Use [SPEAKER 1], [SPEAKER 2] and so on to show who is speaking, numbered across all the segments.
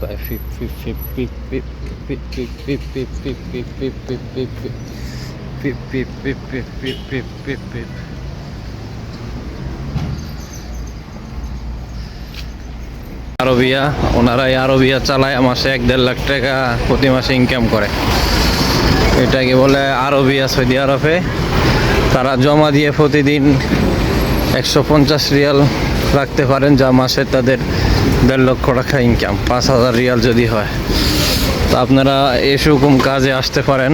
[SPEAKER 1] পায় ফিপ ফিপ ফিপ পিপ পিপ পিপ পিপ পিপ পিপ পিপ পিপ পিপ পিপ পিপ পিপ পিপ পিপ পিপ পিপ পিপ পিপ পিপ আরবিয়া ওনারা এই আরবিয়া চালায় মাসে এক দেড় লাখ টাকা প্রতি মাসে ইনকাম করে। এটাকে বলে আরবিয়া, সৌদি আরবে। তারা জমা দিয়ে প্রতিদিন একশো পঞ্চাশ রিয়াল রাখতে পারেন, যা মাসে তাদের দেড় লক্ষ টাকা ইনকাম পাঁচ হাজার রিয়াল যদি হয়। তো আপনারা এরকম কাজে আসতে পারেন,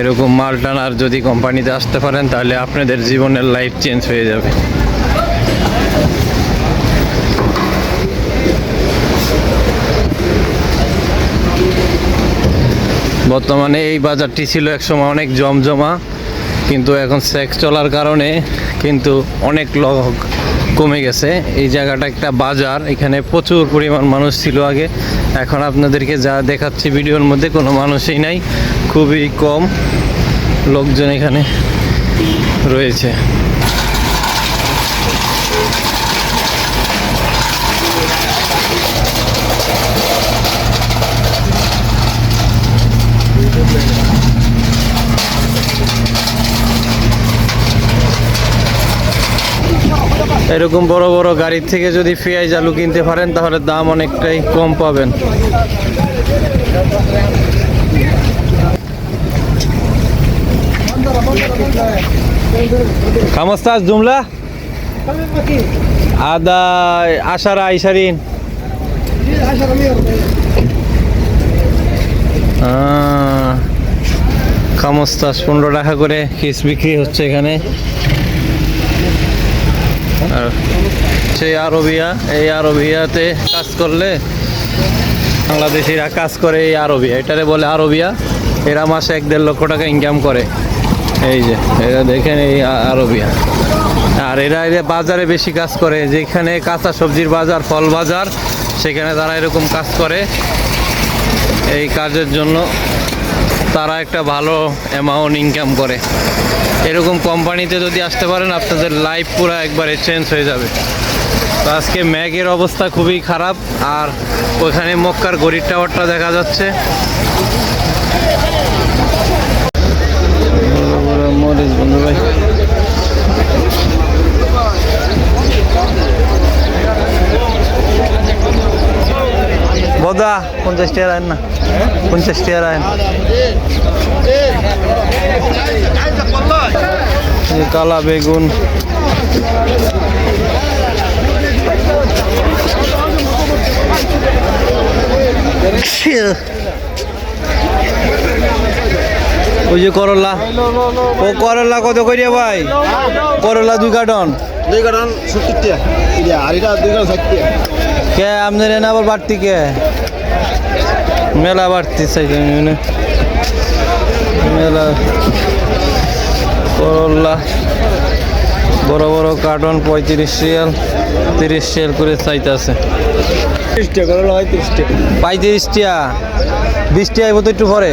[SPEAKER 1] এরকম মাল টানার যদি কোম্পানিতে আসতে পারেন, তাহলে আপনাদের জীবনের লাইফ চেঞ্জ হয়ে যাবে। বর্তমানে এই বাজারটি ছিল একসময় অনেক জমজমা, কিন্তু এখন সেক্স চলার কারণে কিন্তু অনেক লোক কমে গেছে। এই জায়গাটা একটা বাজার, এখানে প্রচুর পরিমাণ মানুষ ছিল আগে। এখন আপনাদেরকে যা দেখাচ্ছি ভিডিওর মধ্যে কোনো মানুষই নাই, খুবই কম লোকজন এখানে রয়েছে। এরকম বড় বড় গাড়ির থেকে যদি পেঁয়াজ আলু কিনতে পারেন, তাহলে দাম অনেকটাই কম পাবেন। পনেরো টাকা করে কিস বিক্রি হচ্ছে এখানে। আর সেই আরবিয়া, এই আরবিয়াতে কাজ করলে বাংলাদেশিরা কাজ করে এই আরবিয়া। এটারে বলে আরবিয়া। এরা মাসে এক দেড় লক্ষ টাকা ইনকাম করে। এই যে, এরা দেখেন এই আরবিয়া। আর এরা এরা বাজারে বেশি কাজ করে। যেখানে কাঁচা সবজির বাজার, ফল বাজার, সেখানে তারা এরকম কাজ করে। এই কাজের জন্য তারা একটা ভালো অ্যামাউন্ট ইনকাম করে। এরকম কোম্পানিতে যদি আসতে পারেন, আপনাদের লাইফ পুরো একবারে চেঞ্জ হয়ে যাবে। তো আজকে ম্যাগের অবস্থা খুবই খারাপ, আর ওখানে মক্কার গরিব টাওয়ারটা দেখা যাচ্ছে। বন্ধু ভাই। বদা, পঞ্চাশ টাকা না। পঞ্চাশ টাকা কালা বেগুন। ওই যে করলা। ও করলা কত করিয়া ভাই? করলা দুই কার্টন।
[SPEAKER 2] দুই কার্টন সত্তর টাকা আর এটা দুই কারণ ষাট টাকা
[SPEAKER 1] কে আপনার এনে আবার বাড়তি কে? মেলা বাড়তি চাইছে মানে। মেলা করলা বড় বড় কার্টন পঁয়ত্রিশ রিয়াল তিরিশ রিয়াল করে চাইতেছে।
[SPEAKER 2] টাকা টাকা
[SPEAKER 1] পঁয়ত্রিশ টিয়া বিশ টিয়া তো একটু পরে।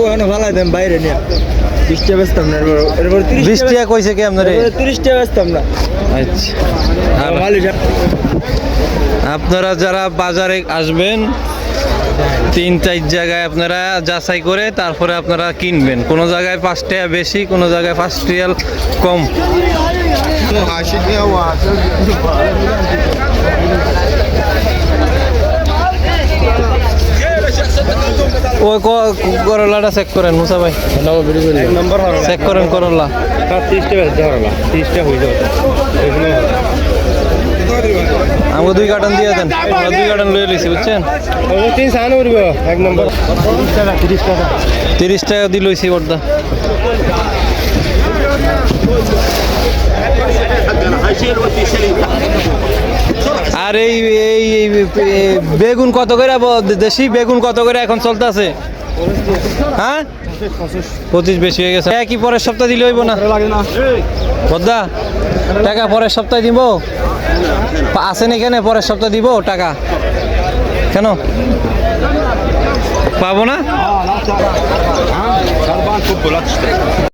[SPEAKER 2] ওখানে ভালাই দেন বাইরে নিয়ে। বিশ টাকা বেচতাম না এরপর এরপর
[SPEAKER 1] বিশ টিয়া কইছে কি আপনার
[SPEAKER 2] তিরিশ টাকা বেচতাম না
[SPEAKER 1] আচ্ছা। আপনারা যারা বাজারে আসবেন, তিন চার জায়গায় আপনারা যাচাই করে তারপরে আপনারা কিনবেন। কোনো জায়গায় পাঁচ টাকা বেশি, কোনো জায়গায় পাঁচ রিয়াল কম। ওই করলাটা চেক করেন, মুসা ভাই। চেক করেন করলা।
[SPEAKER 2] তিরিশ টাকা বেচতে পারলা তিরিশ হয়ে যাবে
[SPEAKER 1] আমাকে দুই কার্টন দিয়ে দেন। আমরা দুই কার্টন লয়ে লইছি বুঝছেন?
[SPEAKER 2] এক নম্বর। তিরিশ টাকা তিরিশ টাকা
[SPEAKER 1] দিয়ে লইছি বর্দা। আর এই এই এই এই বেগুন কত করে দেশি বেগুন কত করে এখন চলতেছে? হ্যাঁ? পঁচিশ বেশি হয়ে গেছে। কি পরের সপ্তাহে দিলে হইব না? বদ্দা টাকা পরের সপ্তাহে দিব? আসেন এখানে? পরের সপ্তাহে দিব টাকা? কেন? পাবো না?